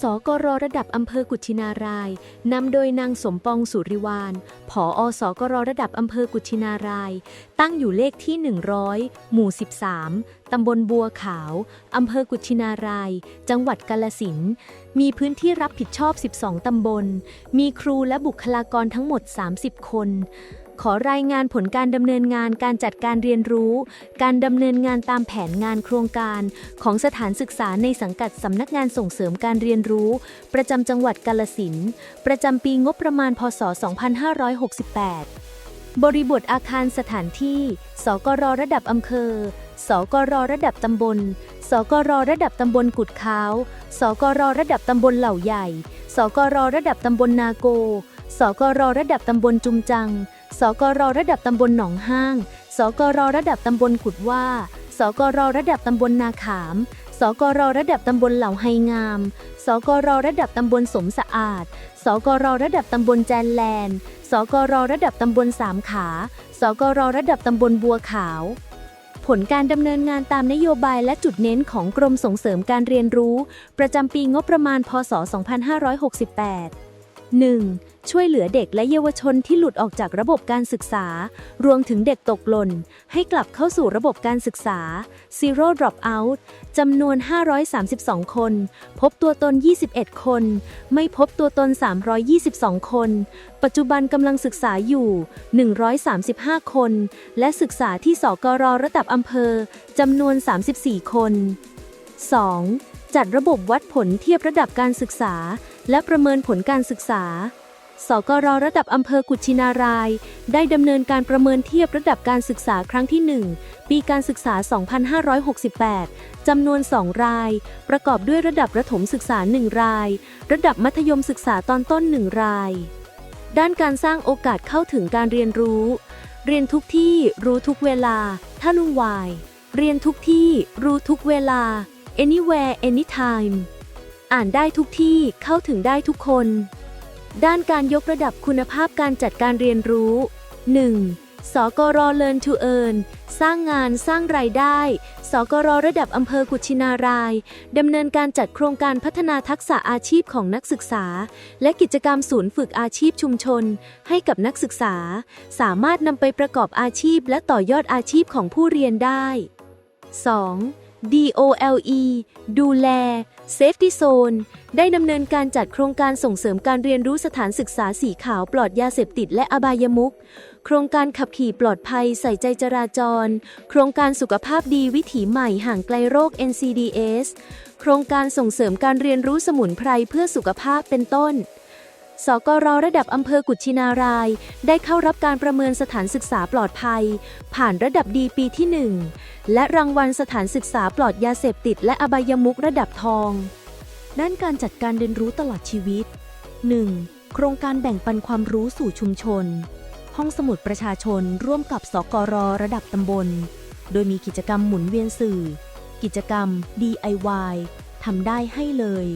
สกรระดับอำเภอกุชินาราย นำโดยนางสมปองสุริวานผออสกรระดับอำเภอกุชินาราย ตั้งอยู่เลขที่ 100 หมู่ 13 ตำบลบัวขาว อำเภอกุชินาราย จังหวัดกาลสิน มีพื้นที่รับผิดชอบ 12 ตำบล มีครูและบุคลากรทั้งหมด 30 คน ขอรายงานผลการดำเนินงานการจัดการเรียนรู้ การดำเนินงานตามแผนงานโครงการ ของสถานศึกษาในสังกัดสำนักงานส่งเสริมการเรียนรู้ ประจำจังหวัดกาลสินประจำปีงบประมาณพศ 2568 บริบทอาคารสถานที่ สกรระดับอำเภอ สกรระดับตำบล สกรระดับตำบลกุดขาว สกรระดับตำบลเหล่าใหญ่ สกรระดับตำบลนาโก สกรระดับตำบลจุมจัง สกรระดับตำบลหนองห้าง สกรระดับตำบลกุดว่า สกรระดับตำบลนาขาม สกรระดับตำบลเหล่าไฮงาม สกรระดับตำบลสมสะอาด สกรระดับตำบลแจนแลน สกรระดับตำบลสามขา สกรระดับตำบลบัวขาวผลการดำเนินงานตามนโยบายและจุดเน้นของกรมส่งเสริมการเรียนรู้ ประจำปีงบประมาณ พศ 2568 1. ช่วยเหลือเด็กและเยาวชนที่หลุดออกจากระบบการศึกษา รวมถึงเด็กตกหล่น ให้กลับเข้าสู่ระบบการศึกษา Zero Dropout จำนวน 532 คน พบตัวตน 21 คน ไม่พบตัวตน 322 คน ปัจจุบันกำลังศึกษาอยู่ 135 คน และศึกษาที่สกรระดับอำเภอจำนวน 34 คน 2. จัดระบบวัดผลเทียบระดับการศึกษา และประเมินผลการศึกษา สกรระดับอำเภอกุชินาราย ได้ดำเนินการประเมินเทียบระดับการศึกษาครั้งที่ 1 ปีการศึกษา 2568 จำนวน 2 ราย ประกอบด้วยระดับประถมศึกษา 1 ราย ระดับมัธยมศึกษาตอนต้น 1 ราย ด้านการสร้างโอกาสเข้าถึงการเรียนรู้ เรียนทุกที่รู้ทุกเวลาถ้าลุงวาย เรียนทุกที่รู้ทุกเวลา anywhere anytime อ่านได้ทุกที่เข้าถึงได้ทุกคน ด้านการยกระดับคุณภาพการจัดการเรียนรู้ 1. สกร Learn to Earn สร้างงานสร้างรายได้ สกร ระดับอำเภอกุชินาราย ดำเนินการจัดโครงการพัฒนาทักษะอาชีพของนักศึกษา และกิจกรรมศูนย์ฝึกอาชีพชุมชน ให้กับนักศึกษา สามารถนำไปประกอบอาชีพและต่อยอดอาชีพของผู้เรียนได้ 2. DOLE ดูแล Safety Zone ได้ดำเนินการจัดโครงการส่งเสริมการเรียนรู้สถานศึกษาสีขาวปลอดยาเสพติดและอบายมุข โครงการขับขี่ปลอดภัยใส่ใจจราจร โครงการสุขภาพดีวิถีใหม่ห่างไกลโรค NCDS โครงการส่งเสริมการเรียนรู้สมุนไพรเพื่อสุขภาพเป็นต้น สกรระดับอำเภอกุชินาราย ได้เข้ารับการประเมินสถานศึกษาปลอดภัย ผ่านระดับดีปีที่ 1 และรางวัลสถานศึกษาปลอดยาเสพติด และอบายมุขระดับทอง ด้านการจัดการเรียนรู้ตลอดชีวิต 1. โครงการแบ่งปันความรู้สู่ชุมชน ห้องสมุดประชาชนร่วมกับสกรระดับตำบล โดยมีกิจกรรมหมุนเวียนสื่อ กิจกรรม DIY ทำได้ให้เลย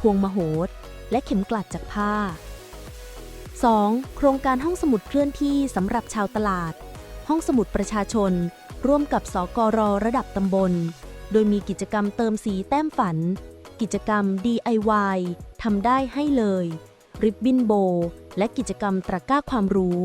พวงมโหดและเข็มกลัดจากผ้า 2. โครงการห้องสมุดเคลื่อนที่สำหรับชาวตลาด ห้องสมุดประชาชน ร่วมกับสกรระดับตำบล โดยมีกิจกรรมเติมสีแต้มฝัน กิจกรรม DIY ทำได้ให้เลย ริบบิ้นโบ และกิจกรรมตะก้าความรู้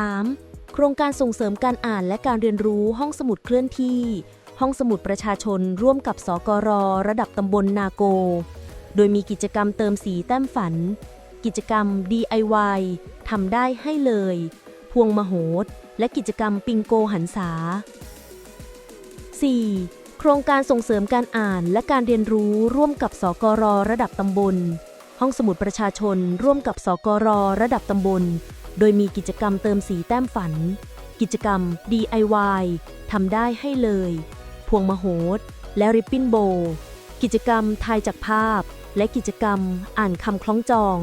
3. โครงการส่งเสริมการอ่านและการเรียนรู้ห้องสมุดเคลื่อนที่ ห้องสมุดประชาชน ร่วมกับสกรระดับตำบลนาโก โดยมีกิจกรรมเติมสีแต้มฝัน กิจกรรม DIY ทำได้ให้เลย พวงมโหดและกิจกรรมปิงโกหันษา 4. โครงการส่งเสริมการอ่านและการเรียนรู้ร่วมกับสกรระดับตำบล ห้องสมุดประชาชน ร่วมกับสกรระดับตำบล โดยมีกิจกรรมเติมสีแต้มฝัน กิจกรรม DIY ทำได้ให้เลย พวงมโหดและริบบิ้นโบ กิจกรรมทายจากภาพ และกิจกรรมอ่านคำคล้องจอง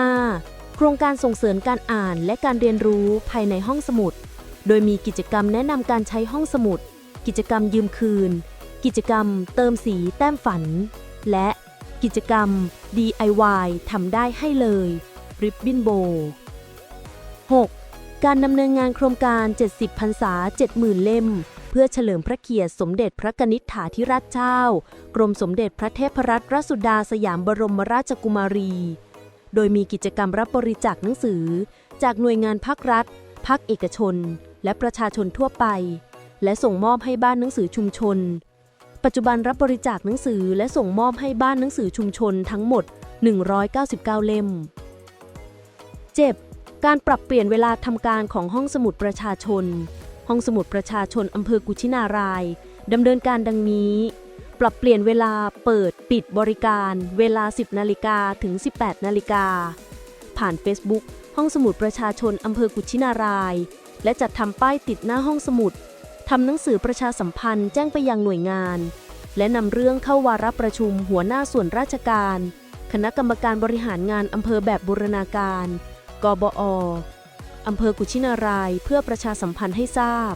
5. โครงการส่งเสริมการอ่านและการเรียนรู้ภายในห้องสมุด โดยมีกิจกรรมแนะนำการใช้ห้องสมุด กิจกรรมยืมคืน กิจกรรมเติมสีแต้มฝัน และกิจกรรม DIY ทำได้ให้เลยริบบิ้นโบ 6. การดำเนินงานโครงการ 70พรรษา 70,000 เล่ม เพื่อเฉลิมพระเกียรติสมเด็จพระกนิษฐาธิราชเจ้า กรมสมเด็จพระเทพรัตนราชสุดาสยามบรมราชกุมารี โดยมีกิจกรรมรับบริจาคหนังสือ จากหน่วยงานภาครัฐ ภาคเอกชน และประชาชนทั่วไป และส่งมอบให้บ้านหนังสือชุมชน ปัจจุบันรับบริจาคหนังสือและส่งมอบให้บ้านหนังสือชุมชนทั้งหมด 199 เล่ม 7. การปรับเปลี่ยนเวลาทำการของห้องสมุดประชาชน ห้องสมุดประชาชนอำเภอกุชินารายดำเนินการดังนี้ ปรับเปลี่ยนเวลาเปิดปิดบริการเวลา 10 นาฬิกาถึง 18 นาฬิกา ผ่าน Facebook ห้องสมุดประชาชนอำเภอกุชินาราย และจัดทำป้ายติดหน้าห้องสมุดทำหนังสือประชาสัมพันธ์แจ้งไปยังหน่วยงาน และนำเรื่องเข้าวาระประชุมหัวหน้าส่วนราชการ คณะกรรมการบริหารงานอำเภอแบบบูรณาการ กบออำเภอกุชินาราย เพื่อประชาสัมพันธ์ให้ทราบ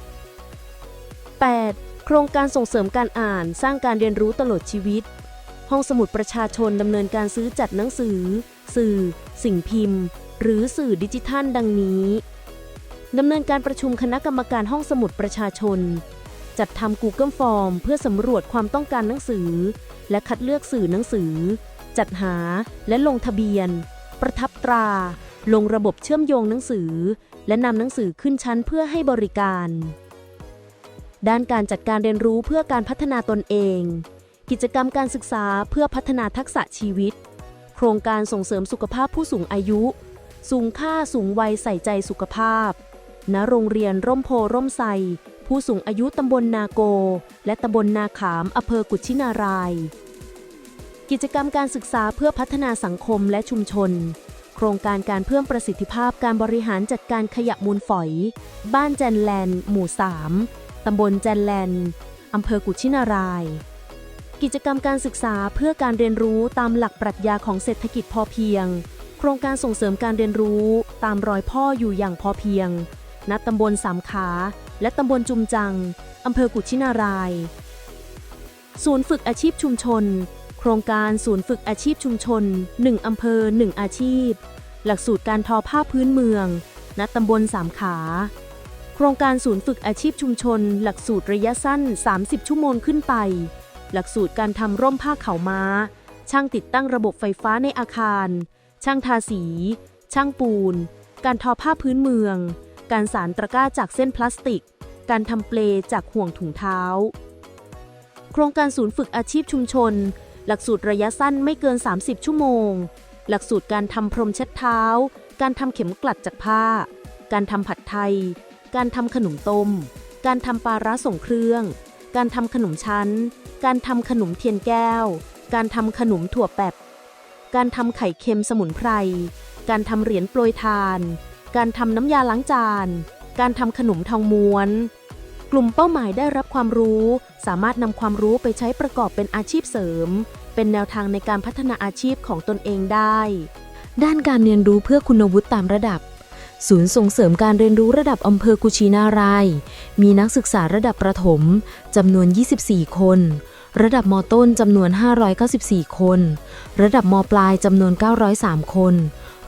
8. โครงการส่งเสริมการอ่านสร้างการเรียนรู้ตลอดชีวิต ห้องสมุดประชาชนดำเนินการซื้อจัดหนังสือ สื่อ สิ่งพิมพ์ หรือสื่อดิจิทัลดังนี้ดำเนินการประชุมคณะกรรมการห้องสมุดประชาชน จัดทำ Google Form เพื่อสำรวจความต้องการหนังสือ และคัดเลือกสื่อหนังสือ จัดหาและลงทะเบียน ประทับตรา ลงระบบเชื่อมโยงหนังสือ และนำหนังสือขึ้นชั้นเพื่อให้บริการ ด้านการจัดการเรียนรู้เพื่อการพัฒนาตนเอง กิจกรรมการศึกษาเพื่อพัฒนาทักษะชีวิต โครงการส่งเสริมสุขภาพผู้สูงอายุ สูงค่าสูงวัยใส่ใจสุขภาพ ณ โรงเรียนร่มโพร่มไทรผู้สูงอายุตำบลนาโก และตำบลนาขามอำเภอกุชินาราย กิจกรรมการศึกษาเพื่อพัฒนาสังคมและชุมชน โครงการการเพิ่มประสิทธิภาพการบริหารจัดการขยะมูลฝอย บ้านแจนแลนด์ หมู่ 3 ตำบลแจนแลนด์อำเภอกุชินาราย กิจกรรมการศึกษาเพื่อการเรียนรู้ตามหลักปรัชญาของเศรษฐกิจพอเพียง โครงการส่งเสริมการเรียนรู้ตามรอยพ่ออยู่อย่างพอเพียง ณ ตำบลสามขา และตำบลจุมจัง อำเภอกุชินาราย ศูนย์ฝึกอาชีพชุมชน โครงการศูนย์ฝึกอาชีพชุมชน 1 อำเภอ 1 อาชีพ หลักสูตรการทอผ้าพื้นเมือง ณ ตำบลสามขา โครงการศูนย์ฝึกอาชีพชุมชน หลักสูตรระยะสั้น 30 ชั่วโมงขึ้นไป หลักสูตรการทำร่มผ้าเขาม้า ช่างติดตั้งระบบไฟฟ้าในอาคาร ช่างทาสี ช่างปูน การทอผ้าพื้นเมือง การสารตะกร้าจากเส้นพลาสติก การทำเปลจากห่วงถุงเท้า โครงการศูนย์ฝึกอาชีพชุมชน หลักสูตรระยะสั้นไม่เกิน 30 ชั่วโมง หลักสูตรการทำพรมเช็ดเท้า การทำเข็มกลัดจากผ้า การทำผัดไทย การทำขนมต้ม การทำปลาร้าส่งเครื่อง การทำขนมชั้น การทำขนมเทียนแก้ว การทำขนมถั่วแปบ การทำไข่เค็มสมุนไพร การทำเหรียญโปรยทาน การทำน้ำยาล้างจาน การทำขนมทองม้วน กลุ่มเป้าหมายได้รับความรู้ สามารถนำความรู้ไปใช้ประกอบเป็นอาชีพเสริม เป็นแนวทางในการพัฒนาอาชีพของตนเองได้ ด้านการเรียนรู้เพื่อคุณวุฒิตามระดับ ศูนย์ส่งเสริมการเรียนรู้ระดับอำเภอกุชินาราย มีนักศึกษาระดับประถมจำนวน 24 คน ระดับมต้นจำนวน 594 คน ระดับมปลายจำนวน 903 คน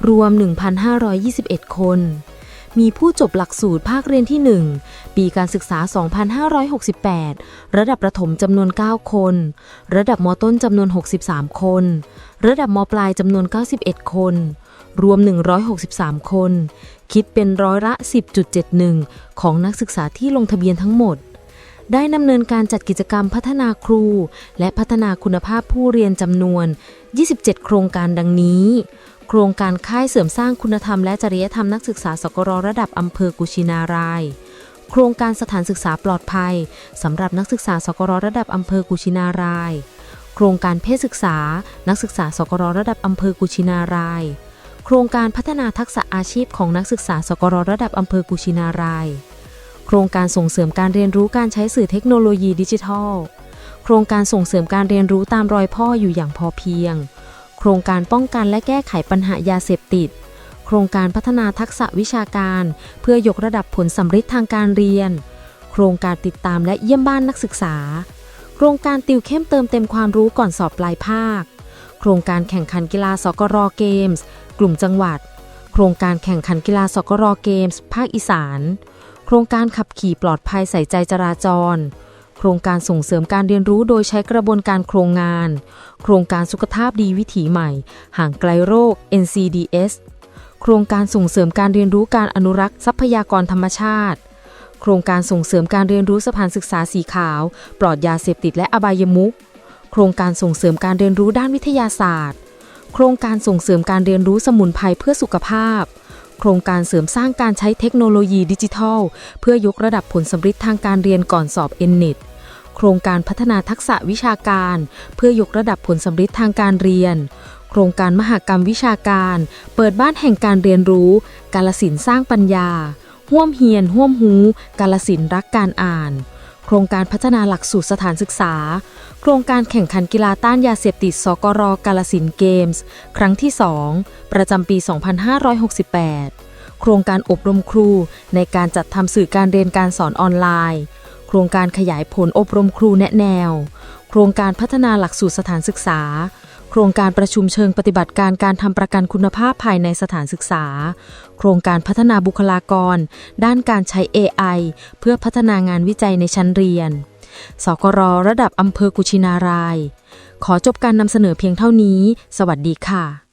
รวม 1,521 คน มีผู้จบหลักสูตรภาคเรียนที่ 1 ปีการศึกษา 2568 ระดับประถมจำนวน 9 คน ระดับมต้นจำนวน 63 คน ระดับมปลายจำนวน 91 คน รวม 163 คน คิดเป็นร้อยละ 10.71 ของนักศึกษาที่ลงทะเบียนทั้งหมด ได้ดำเนินการจัดกิจกรรมพัฒนาครู และพัฒนาคุณภาพผู้เรียนจำนวน 27 โครงการดังนี้ โครงการค่ายเสริมสร้างคุณธรรมและจริยธรรมนักศึกษาสกรระดับอำเภอกุชินารายโครงการสถานศึกษาปลอดภัยสำหรับนักศึกษาสกรระดับอำเภอกุชินาราย โครงการเพศศึกษา นักศึกษาสกรระดับอำเภอกุชินาราย โครงการพัฒนาทักษะอาชีพของนักศึกษาสกรระดับอำเภอกุชินาราย โครงการส่งเสริมการเรียนรู้การใช้สื่อเทคโนโลยีดิจิทัล โครงการส่งเสริมการเรียนรู้ตามรอยพ่ออยู่อย่างพอเพียง โครงการป้องกันและแก้ไขปัญหายาเสพติด โครงการพัฒนาทักษะวิชาการ เพื่อยกระดับผลสำฤทธิ์ทางการเรียน โครงการติดตามและเยี่ยมบ้านนักศึกษา โครงการติวเข้มเติมเต็มความรู้ก่อนสอบปลายภาค โครงการแข่งขันกีฬาสกรเกมส์ กลุ่มจังหวัด โครงการแข่งขันกีฬาสกรเกมส์ภาคอีสาน โครงการขับขี่ปลอดภัยใส่ใจจราจร โครงการส่งเสริมการเรียนรู้โดยใช้กระบวนการโครงงาน โครงการสุขภาพดีวิถีใหม่ ห่างไกลโรค NCDS โครงการส่งเสริมการเรียนรู้การอนุรักษ์ทรัพยากรธรรมชาติ โครงการส่งเสริมการเรียนรู้สถานศึกษาสีขาว ปลอดยาเสพติดและอบายมุข โครงการส่งเสริมการเรียนรู้ด้านวิทยาศาสตร์ โครงการส่งเสริมการเรียนรู้สมุนไพรเพื่อสุขภาพ โครงการเสริมสร้างการใช้เทคโนโลยีดิจิทัล เพื่อยกระดับผลสำฤทธิ์ทางการเรียนก่อนสอบ n n e t โครงการพัฒนาทักษะวิชาการ เพื่อยกระดับผลสำฤทธิ์ทางการเรียน โครงการมหกรรมวิชาการ เปิดบ้านแห่งการเรียนรู้ กาลสินธุ์สร้างปัญญา ห่วมเฮียน ห่วมหู กาลสินธุ์รักการอ่าน โครงการพัฒนาหลักสูตรสถานศึกษา โครงการแข่งขันกีฬาต้านยาเสพติดสกรกาลสินเกมส์ ครั้งที่ 2 ประจำปี 2568 โครงการอบรมครูในการจัดทำสื่อการเรียนการสอนออนไลน์ โครงการขยายผลอบรมครูแนะแนว โครงการพัฒนาหลักสูตรสถานศึกษา ครงการประชุมเชิงปฏิบัติการการทำประกันคุณภาพภายในสถานศึกษา โครงการพัฒนาบุคลากร ด้านการใช้ AI เพื่อพัฒนางานวิจัยในชั้นเรียน สกรระดับอำเภอกุชินาราย ขอจบการนำเสนอเพียงเท่านี้ สวัสดีค่ะ